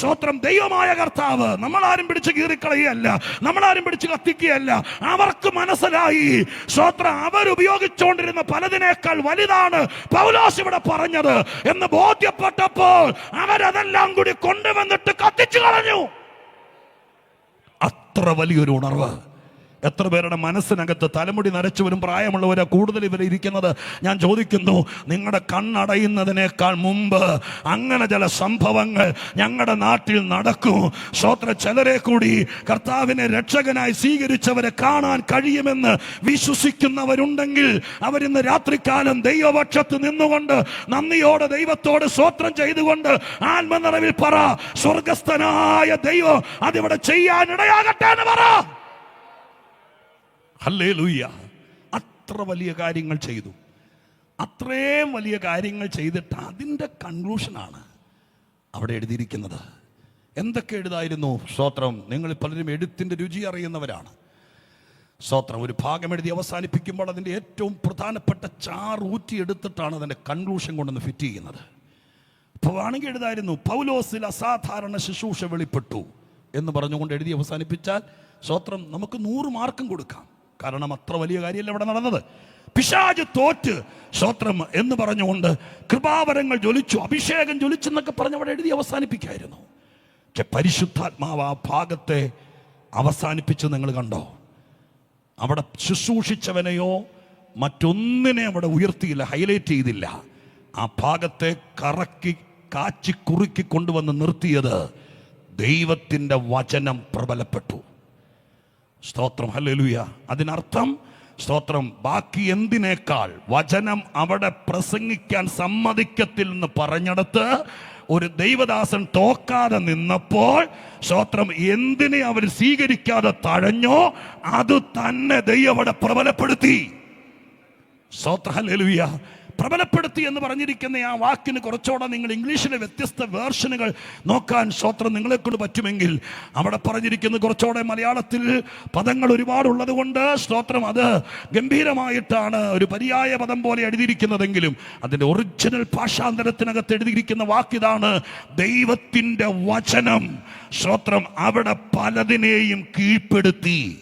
സ്വത്രം ദൈവമായ കർത്താവ് നമ്മളാരും പിടിച്ച് കീറിക്കളയല്ല നമ്മളാരും പിടിച്ച് കത്തിക്കുകയല്ല. അവർക്ക് മനസ്സിലായി സ്വത്രം അവരുപയോഗിച്ചുകൊണ്ടിരുന്ന പലതിനേക്കാൾ വലുതാണ് പൗലോസ് ഇവിടെ പറഞ്ഞത് എന്ന് ബോധ്യപ്പെട്ടപ്പോൾ അവരതെല്ലാം കൂടി കൊണ്ടുവന്നിട്ട് കത്തിച്ചു കളഞ്ഞു. അത്ര വലിയൊരു ഉണർവ്. എത്ര പേരുടെ മനസ്സിനകത്ത് തലമുടി നരച്ചവരും പ്രായമുള്ളവരെ കൂടുതൽ ഇവർ ഇരിക്കുന്നത്? ഞാൻ ചോദിക്കുന്നു നിങ്ങളുടെ കണ്ണടയുന്നതിനേക്കാൾ മുമ്പ് അങ്ങനെ ചില സംഭവങ്ങൾ ഞങ്ങളുടെ നാട്ടിൽ നടക്കും. ശ്രോത്ര ചിലരെ കൂടി കർത്താവിനെ രക്ഷകനായി സ്വീകരിച്ചവരെ കാണാൻ കഴിയുമെന്ന് വിശ്വസിക്കുന്നവരുണ്ടെങ്കിൽ അവരിന്ന് രാത്രികാലം ദൈവപക്ഷത്ത് നിന്നുകൊണ്ട് നന്ദിയോടെ ദൈവത്തോട് സ്വോത്രം ചെയ്തുകൊണ്ട് ആത്മനിറവിൽ പറ സ്വർഗസ്ഥനായ ദൈവം അതിവിടെ ചെയ്യാനിടയാകട്ടെ എന്ന് പറ. ഹല്ലേലൂയ. അത്ര വലിയ കാര്യങ്ങൾ ചെയ്തു. അത്രയും വലിയ കാര്യങ്ങൾ ചെയ്തിട്ട് അതിന്റെ കൺക്ലൂഷനാണ് അവിടെ എഴുതിയിരിക്കുന്നത്. എന്തൊക്കെ എഴുതായിരുന്നു? സ്തോത്രം. നിങ്ങൾ പലരും എഴുത്തിന്റെ രുചി അറിയുന്നവരാണ്. സ്തോത്രം. ഒരു ഭാഗം എഴുതി അവസാനിപ്പിക്കുമ്പോൾ അതിന്റെ ഏറ്റവും പ്രധാനപ്പെട്ട ചാറൂറ്റി ഊറ്റിയെടുത്തിട്ടാണ് അതിന്റെ കൺക്ലൂഷൻ കൊണ്ടൊന്ന് ഫിറ്റ് ചെയ്യുന്നത്. അപ്പോൾ ആണെങ്കിൽ എഴുതായിരുന്നു പൗലോസിൽ അസാധാരണ ശുശ്രൂഷ വെളിപ്പെട്ടു എന്ന് പറഞ്ഞുകൊണ്ട് എഴുതി അവസാനിപ്പിച്ചാൽ സ്തോത്രം നമുക്ക് നൂറ് മാർക്കും കൊടുക്കാം. കാരണം അത്ര വലിയ കാര്യമല്ല ഇവിടെ നടന്നത്. പിശാജ് തോറ്റ് സ്തോത്രം എന്ന് പറഞ്ഞുകൊണ്ട് കൃപാവരങ്ങൾ ജ്വലിച്ചു അഭിഷേകം ജ്വലിച്ചു എന്നൊക്കെ പറഞ്ഞ് അവിടെ എഴുതി അവസാനിപ്പിക്കായിരുന്നു. പക്ഷെ പരിശുദ്ധാത്മാവ് ആ ഭാഗത്തെ അവസാനിപ്പിച്ച് നിങ്ങൾ കണ്ടോ? അവിടെ ശുശ്രൂഷിച്ചവനെയോ മറ്റൊന്നിനെ അവിടെ ഉയർത്തിയില്ല ഹൈലൈറ്റ് ചെയ്തില്ല. ആ ഭാഗത്തെ കറക്കി കാച്ചി കുറുക്കി കൊണ്ടുവന്ന് നിർത്തിയത് ദൈവത്തിന്റെ വചനം പ്രബലപ്പെട്ടു. സ്തോത്രം ഹലലുയ അതിനർത്ഥം സ്തോത്രം ബാക്കി എന്തിനേക്കാൾ വചനം അവിടെ പ്രസംഗിക്കാൻ സമ്മതിക്കത്തിൽ സമ്മതിക്കത്തില്ലെന്ന് പറഞ്ഞെടുത്ത് ഒരു ദൈവദാസൻ തോക്കാതെ നിന്നപ്പോൾ സ്തോത്രം എന്തിനെ അവർ സ്വീകരിക്കാതെ തഴഞ്ഞോ അത് തന്നെ ദൈവം അവിടെ പ്രബലപ്പെടുത്തി. സ്തോത്ര ഹല്ലേലൂയ. പ്രബലപ്പെടുത്തി എന്ന് പറഞ്ഞിരിക്കുന്ന ആ വാക്കിന് കുറച്ചുകൂടെ നിങ്ങൾ ഇംഗ്ലീഷിലെ വ്യത്യസ്ത വേർഷനുകൾ നോക്കാൻ സ്തോത്രം നിങ്ങളെ കൊണ്ട് പറ്റുമെങ്കിൽ അവിടെ പറഞ്ഞിരിക്കുന്ന കുറച്ചുകൂടെ മലയാളത്തിൽ പദങ്ങൾ ഒരുപാടുള്ളത് കൊണ്ട് സ്തോത്രം അത് ഗംഭീരമായിട്ടാണ് ഒരു പര്യായ പദം പോലെ എഴുതിയിരിക്കുന്നതെങ്കിലും അതിന്റെ ഒറിജിനൽ ഭാഷാന്തരത്തിനകത്ത് എഴുതിയിരിക്കുന്ന വാക്കിതാണ് ദൈവത്തിന്റെ വചനം. സ്തോത്രം അവിടെ പലതിനെയും കീഴ്പ്പെടുത്തി.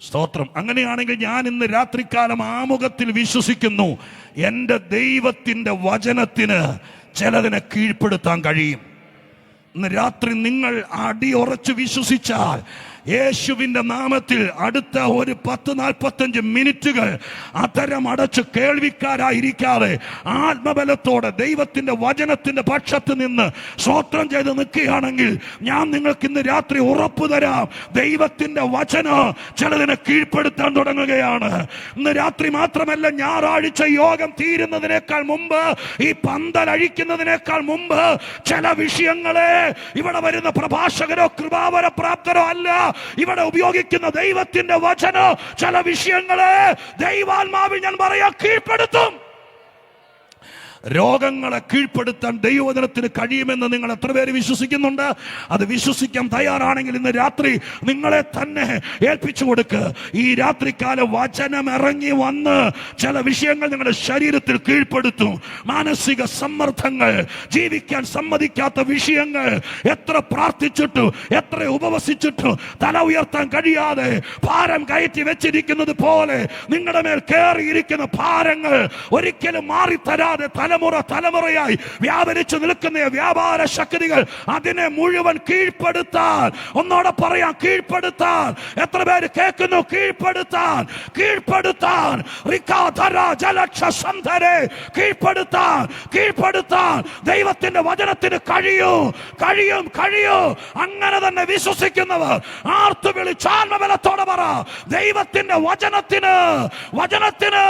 സ്തോത്രം അങ്ങനെയാണെങ്കിൽ ഞാൻ ഇന്ന് രാത്രിക്കാലം ആമുഖത്തിൽ വിശ്വസിക്കുന്നു. എന്റെ ദൈവത്തിന്റെ വചനത്തിന് ചിലതിനെ കീഴ്പ്പെടുത്താൻ കഴിയും. രാത്രി നിങ്ങൾ അടിയുറച്ച് വിശ്വസിച്ചാൽ യേശുവിന്റെ നാമത്തിൽ അടുത്ത ഒരു പത്ത് നാൽപ്പത്തഞ്ച് മിനിറ്റുകൾ അത്തരം അടച്ച് കേൾവിക്കാരായിരിക്കാതെ ആത്മബലത്തോടെ ദൈവത്തിന്റെ വചനത്തിന്റെ പക്ഷത്ത് നിന്ന് സ്വോത്രം ചെയ്ത് നിൽക്കുകയാണെങ്കിൽ ഞാൻ നിങ്ങൾക്ക് ഇന്ന് രാത്രി ഉറപ്പു തരാം. ദൈവത്തിന്റെ വചനം ചിലതിനെ കീഴ്പ്പെടുത്താൻ തുടങ്ങുകയാണ്. ഇന്ന് രാത്രി മാത്രമല്ല ഞായറാഴ്ച യോഗം തീരുന്നതിനേക്കാൾ മുമ്പ് ഈ പന്തൽ അഴിക്കുന്നതിനേക്കാൾ മുമ്പ് ചില വിഷയങ്ങളെ ഇവിടെ വരുന്ന പ്രഭാഷകരോ കൃപാവര പ്രാപ്തരോ അല്ല. ഇവിടെ ഉപയോഗിക്കുന്ന ദൈവത്തിന്റെ വചനം ചില വിഷയങ്ങളെ ദൈവാത്മാവിൽ ഞാൻ പറയാ കീഴ്പ്പെടുത്തും. രോഗങ്ങളെ കീഴ്പ്പെടുത്താൻ ദൈവവചനത്തിന് കഴിയുമെന്ന് നിങ്ങൾ എത്ര പേര് വിശ്വസിക്കുന്നുണ്ട്? അത് വിശ്വസിക്കാൻ തയ്യാറാണെങ്കിൽ ഇന്ന് രാത്രി നിങ്ങളെ തന്നെ ഏൽപ്പിച്ചു കൊടുക്ക്. ഈ രാത്രികാല വചനം ഇറങ്ങി വന്ന് ചില വിഷയങ്ങൾ നിങ്ങളുടെ ശരീരത്തിൽ കീഴ്പ്പെടുത്തും. മാനസിക സമ്മർദ്ദങ്ങൾ ജീവിക്കാൻ സമ്മതിക്കാത്ത വിഷയങ്ങൾ എത്ര പ്രാർത്ഥിച്ചിട്ടു എത്ര ഉപവസിച്ചിട്ടു തല ഉയർത്താൻ കഴിയാതെ ഭാരം കയറ്റി വെച്ചിരിക്കുന്നത് പോലെ നിങ്ങളുടെ മേൽ കയറിയിരിക്കുന്ന ഭാരങ്ങൾ ഒരിക്കലും മാറിത്തരാതെ തലമുറ തലമുറയായി വ്യാപരിച്ചു നിൽക്കുന്ന വ്യാപാര ശക്തികൾ അതിനെ മുഴുവൻ കീഴ്പ്പെടുത്താൻ. ഒന്നോടെ പറയാം കീഴ്പ്പെടുത്താൻ. എത്ര പേര് കേൾക്കുന്നു? കീഴ്പ്പെടുത്താൻ. കീഴ്പ്പെടുത്താൻ. കീഴ്പ്പെടുത്താൻ. കീഴ്പ്പെടുത്താൻ. ദൈവത്തിന്റെ വചനത്തിന് കഴിയൂ. കഴിയും കഴിയൂ. അങ്ങനെ തന്നെ വിശ്വസിക്കുന്നവർ ആർത്തു വിളിച്ചാൽമബലത്തോടെ പറ. ദൈവത്തിന്റെ വചനത്തിന് വചനത്തിന്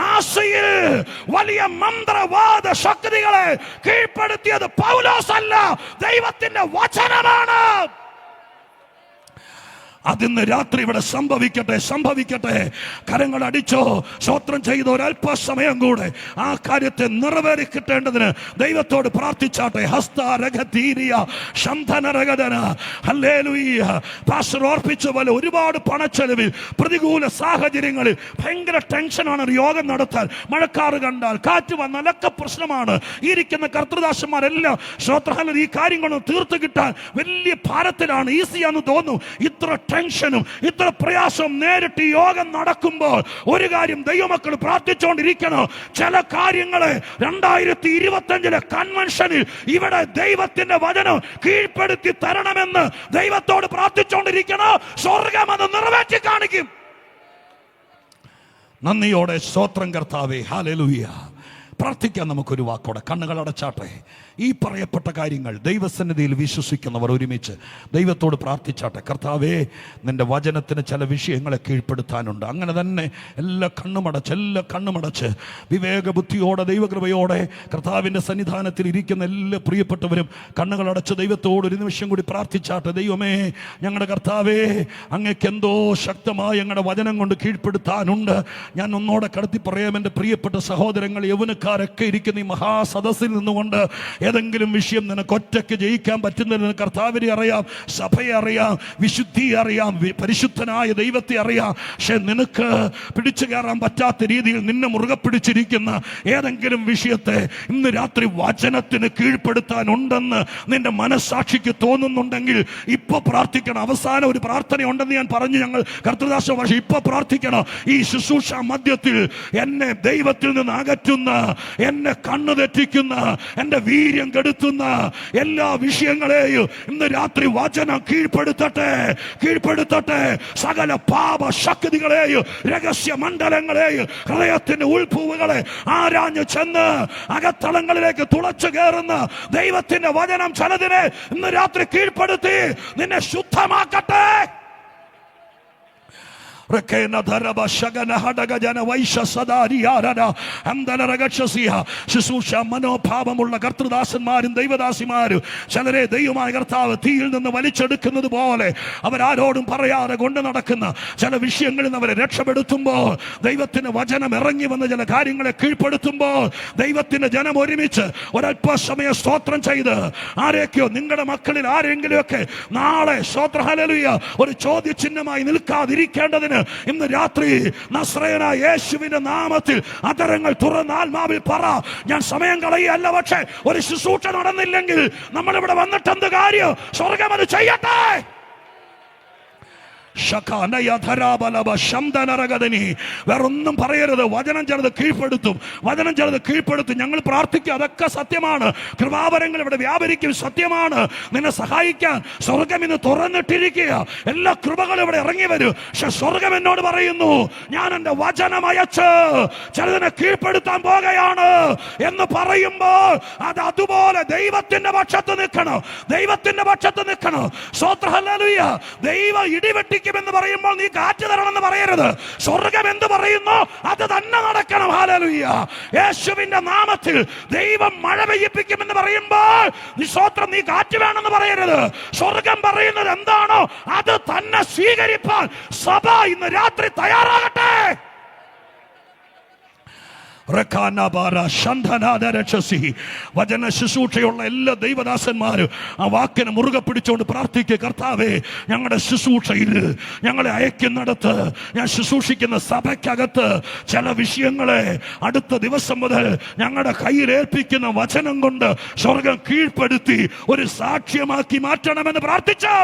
ആശയിൽ വലിയ മന്ത്രവാദ ശക്തികളെ കീഴ്പ്പെടുത്തിയത് പൗലോസ് അല്ല ദൈവത്തിന്റെ വചനമാണ്. അതിന്ന് രാത്രി ഇവിടെ സംഭവിക്കട്ടെ സംഭവിക്കട്ടെ. കരങ്ങൾ അടിച്ചോ സ്വോത്രം ചെയ്ത ഒരല്പസമയം കൂടെ ആ കാര്യത്തെ നിറവേറി കിട്ടേണ്ടതിന് ദൈവത്തോട് പ്രാർത്ഥിച്ചാട്ടെ. ഹസ്തരഗതീരിയ ശന്ധനരഗതന ഹല്ലേലൂയ പാസ്റ്റർ ഓർപ്പിച്ച പോലെ ഒരുപാട് പണച്ചെലവിൽ പ്രതികൂല സാഹചര്യങ്ങളിൽ ഭയങ്കര ടെൻഷനാണ് യോഗം നടത്താൻ. മഴക്കാറ് കണ്ടാൽ കാറ്റ് വന്നാലൊക്കെ പ്രശ്നമാണ്. ഈ ഇരിക്കുന്ന കർത്തൃദാസന്മാരെല്ലാം ശ്രോത്രഹല ഈ കാര്യങ്ങളൊന്നും തീർത്തു കിട്ടാൻ വലിയ ഭാരത്തിലാണ്. ഈസിയാന്ന് തോന്നുന്നു. ഇത്ര ടെൻഷനും ഇത്ര പ്രയാസവും നേരിട്ട് യോഗം നടക്കുമ്പോൾ ഒരു കാര്യം ദൈവമക്കൾ പ്രാർത്ഥിച്ചുകൊണ്ടിരിക്കണം. ചില കാര്യങ്ങളെ രണ്ടായിരത്തി ഇരുപത്തി അഞ്ചിലെ കൺവെൻഷനിൽ ഇവിടെ ദൈവത്തിന്റെ വചനം കീഴ്പ്പെടുത്തി തരണമെന്ന് ദൈവത്തോട് പ്രാർത്ഥിച്ചുകൊണ്ടിരിക്കണം. സ്വർഗം അത് നിറവേറ്റി കാണിക്കും. നന്ദിയോടെ സ്തോത്രം കർത്താവേ ഹാലലൂയ പ്രാർത്ഥിക്കാൻ നമുക്കൊരു വാക്കോടെ കണ്ണുകൾ അടച്ചാട്ടെ. ഈ പറയപ്പെട്ട കാര്യങ്ങൾ ദൈവസന്നിധിയിൽ വിശ്വസിക്കുന്നവർ ഒരുമിച്ച് ദൈവത്തോട് പ്രാർത്ഥിച്ചാട്ടെ. കർത്താവേ നിന്റെ വചനത്തിന് ചില വിഷയങ്ങളെ കീഴ്പ്പെടുത്താനുണ്ട്. അങ്ങനെ തന്നെ എല്ലാ കണ്ണുമടച്ച് എല്ലാ കണ്ണുമടച്ച് വിവേകബുദ്ധിയോടെ ദൈവകൃപയോടെ കർത്താവിന്റെ സന്നിധാനത്തിൽ ഇരിക്കുന്ന എല്ലാ പ്രിയപ്പെട്ടവരും കണ്ണുകളടച്ച് ദൈവത്തോട് ഒരു നിമിഷം കൂടി പ്രാർത്ഥിച്ചാട്ടെ. ദൈവമേ ഞങ്ങളുടെ കർത്താവേ അങ്ങേക്ക് എന്തോ ശക്തമായ ഞങ്ങളുടെ വചനം കൊണ്ട് കീഴ്പ്പെടുത്താനുണ്ട്. ഞാൻ ഒന്നോടെ കടത്തി പറയാം. എന്റെ പ്രിയപ്പെട്ട സഹോദരങ്ങൾ യൗവനക്കാരൊക്കെ ഇരിക്കുന്ന ഈ മഹാസദസ്സിൽ നിന്നുകൊണ്ട് ഏതെങ്കിലും വിഷയം നിനക്ക് ഒറ്റയ്ക്ക് ജയിക്കാൻ പറ്റുന്നതിന് കർത്താവിനെ അറിയാം സഭയെ അറിയാം വിശുദ്ധി അറിയാം പരിശുദ്ധനായ ദൈവത്തെ അറിയാം. പക്ഷെ നിനക്ക് പിടിച്ചു കയറാൻ പറ്റാത്ത രീതിയിൽ നിന്നെ മുറുകെ പിടിച്ചിരിക്കുന്ന ഏതെങ്കിലും വിഷയത്തെ ഇന്ന് രാത്രി വചനത്തിന് കീഴ്പ്പെടുത്താനുണ്ടെന്ന് നിന്റെ മനസ്സാക്ഷിക്ക് തോന്നുന്നുണ്ടെങ്കിൽ ഇപ്പൊ പ്രാർത്ഥിക്കണം. അവസാന ഒരു പ്രാർത്ഥന ഉണ്ടെന്ന് ഞാൻ പറഞ്ഞു ഞങ്ങൾ കർത്തദാസ പക്ഷെ ഇപ്പൊ പ്രാർത്ഥിക്കണം. ഈ ശുശ്രൂഷ മധ്യത്തിൽ എന്നെ ദൈവത്തിൽ നിന്ന് അകറ്റുന്ന എന്നെ കണ്ണു തെറ്റിക്കുന്ന എന്റെ വീര്യം കെടുത്തുന്ന എല്ലാ വിഷയങ്ങളെയും ഇന്ന് രാത്രി വചനം കീഴ്പ്പെടുത്തട്ടെ കീഴ്പ്പെടുത്തട്ടെ. സകല പാപ ശക്തികളെയും രഹസ്യ മണ്ഡലങ്ങളെയും ഹൃദയത്തിന്റെ ഉൾപ്പൂവുകളെ ആരാഞ്ഞു ചെന്ന് അകത്തളങ്ങളിലേക്ക് തുളച്ചു കയറുന്ന ദൈവത്തിന്റെ വചനം ചിലതിനെ ഇന്ന് രാത്രി കീഴ്പ്പെടുത്തി നിന്നെ ശുദ്ധമാക്കട്ടെ. ശുശ്രൂഷ മനോഭാവമുള്ള കർത്തൃദാസന്മാരും ദൈവദാസിമാരും. ചിലരെ ദൈവമായ കർത്താവ് തീയിൽ നിന്ന് വലിച്ചെടുക്കുന്നത് പോലെ അവരാരോടും പറയാതെ കൊണ്ടു നടക്കുന്ന ചില വിഷയങ്ങളിൽ അവരെ രക്ഷപ്പെടുത്തുമ്പോൾ ദൈവത്തിന് വചനം ഇറങ്ങി വന്ന ചില കാര്യങ്ങളെ കീഴ്പ്പെടുത്തുമ്പോൾ ദൈവത്തിന്റെ ജനം ഒരുമിച്ച് ഒരല്പസമയം സ്തോത്രം ചെയ്ത് ആരെയൊക്കെയോ നിങ്ങളുടെ മക്കളിൽ ആരെങ്കിലും ഒക്കെ നാളെ സ്തോത്രഹലലുയ ഒരു ചോദ്യചിഹ്നമായി നിൽക്കാതിരിക്കേണ്ടതിന് ഇന്ന് രാത്രി നസ്രയന യേശുവിന്റെ നാമത്തിൽ അതരങ്ങൾ തുറന്ന ആത്മാവിൽ പറ ഞാൻ സമയം കളയല്ല പക്ഷേ ഒരു ശുശ്രൂഷ നടന്നില്ലെങ്കിൽ നമ്മൾ ഇവിടെ വന്നിട്ട് എന്ത് കാര്യം സ്വർഗം അത് ചെയ്യട്ടെ. വേറൊന്നും പറയരുത്. വചനം ചിലത് കീഴ്പ്പെടുത്തും. വചനം ചിലത് കീഴ്പ്പെടുത്തും. ഞങ്ങൾ പ്രാർത്ഥിക്കും. അതൊക്കെ സത്യമാണ്. കൃപാവരങ്ങൾ ഇവിടെ വ്യാപരിക്കും. സത്യമാണ്. നിന്നെ സഹായിക്കാൻ സ്വർഗം ഇന്ന് തുറന്നിട്ടിരിക്കുക. എല്ലാ കൃപകളും ഇവിടെ ഇറങ്ങി വരും. പക്ഷെ സ്വർഗം എന്നോട് പറയുന്നു ഞാൻ എന്റെ വചനം അയച്ച് ചിലതിനെ കീഴ്പ്പെടുത്താൻ പോകുകയാണ്. എന്ന് പറയുമ്പോൾ അത് അതുപോലെ ദൈവത്തിന്റെ പക്ഷത്ത് നിൽക്കണം. ദൈവത്തിന്റെ പക്ഷത്ത് നിൽക്കണം. സ്വോത്ര ദൈവം ഇടിവെട്ടിക്കുമെന്ന് പറയുമ്പോൾ നീ കാറ്റ് തരണമെന്ന് പറയരുത്. സ്വർഗം എന്ത് പറയുന്നു അത് തന്നെ നടക്കണം. ഹാലലുയ്യ യേശുവിന്റെ നാമത്തിൽ ദൈവം മഴ പെയ്യിപ്പിക്കുമെന്ന് പറയുമ്പോൾ നീ സ്വോത്രം നീ കാറ്റ് വേണമെന്ന് പറയരുത്. സ്വർഗം പറയുന്നത് എന്താണോ അത് തന്നെ സ്വീകരിപ്പാൻ സഭ ഇന്ന് രാത്രി തയ്യാറാകട്ടെ. വചന ശുശ്രൂഷയുള്ള എല്ലാ ദൈവദാസന്മാരും ആ വാക്കിനെ മുറുകെ പിടിച്ചുകൊണ്ട് പ്രാർത്ഥിക്കുക കർത്താവേ ഞങ്ങളുടെ ശുശ്രൂഷയിൽ ഞങ്ങളെ അയക്കുന്നിടത്ത് ഞാൻ ശുശ്രൂഷിക്കുന്ന സഭയ്ക്കകത്ത് ചില വിഷയങ്ങളെ അടുത്ത ദിവസം മുതൽ ഞങ്ങളുടെ കയ്യിലേൽപ്പിക്കുന്ന വചനം കൊണ്ട് സ്വർഗം കീഴ്പ്പെടുത്തി ഒരു സാക്ഷ്യമാക്കി മാറ്റണമെന്ന് പ്രാർത്ഥിച്ചോ?